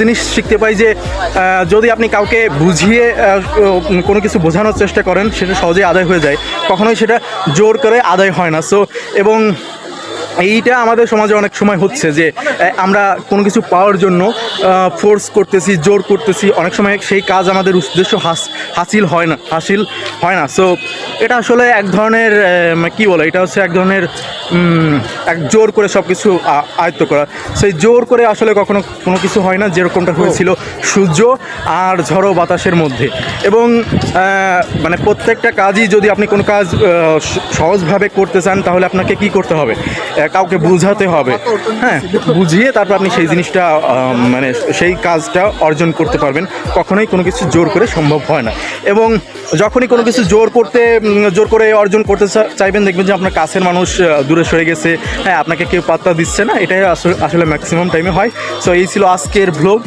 জিনিস শিখতে পাই যে যদি আপনি কাউকে বুঝিয়ে কোনো কিছু বোঝানোর চেষ্টা করেন, সেটা সহজেই আদায় হয়ে যায়। কখনোই সেটা জোর করে আদায় হয় না। সো এবং এইটা আমাদের সমাজে অনেক সময় হচ্ছে যে আমরা কোনো কিছু পাওয়ার জন্য ফোর্স করতেছি, জোর করতেছি। অনেক সময় সেই কাজ আমাদের উদ্দেশ্য হাস, হাসিল হয় না, হাসিল হয় না। সো এটা আসলে এক ধরনের কি বলে? এটা হচ্ছে এক ধরনের এক জোর করে সব কিছু আয়ত্ত করা। সেই জোর করে আসলে কখনো কোনো কিছু হয় না যেরকমটা হয়েছিল সূর্য আর ঝড়ো বাতাসের মধ্যে। এবং মানে প্রত্যেকটা কাজই যদি আপনি কোনো কাজ সহজভাবে করতে চান তাহলে আপনাকে কি করতে হবে? কাউকে বোঝাতে হবে। হ্যাঁ বুঝিয়ে তারপর আপনি সেই জিনিসটা মানে সেই কাজটা অর্জন করতে পারবেন। কখনোই কোনো কিছু জোর করে সম্ভব হয় না। এবং যখনই কোনো কিছু জোর করতে জোর করে অর্জন করতে চাইবেন, দেখবেন যে আপনার কাছের মানুষ দূরে সরে গেছে। হ্যাঁ আপনাকে কেউ পাত্তা দিচ্ছে না, এটাই আসলে আসলে ম্যাক্সিমাম টাইমে হয়। সো এই ছিল আজকের ভ্লগ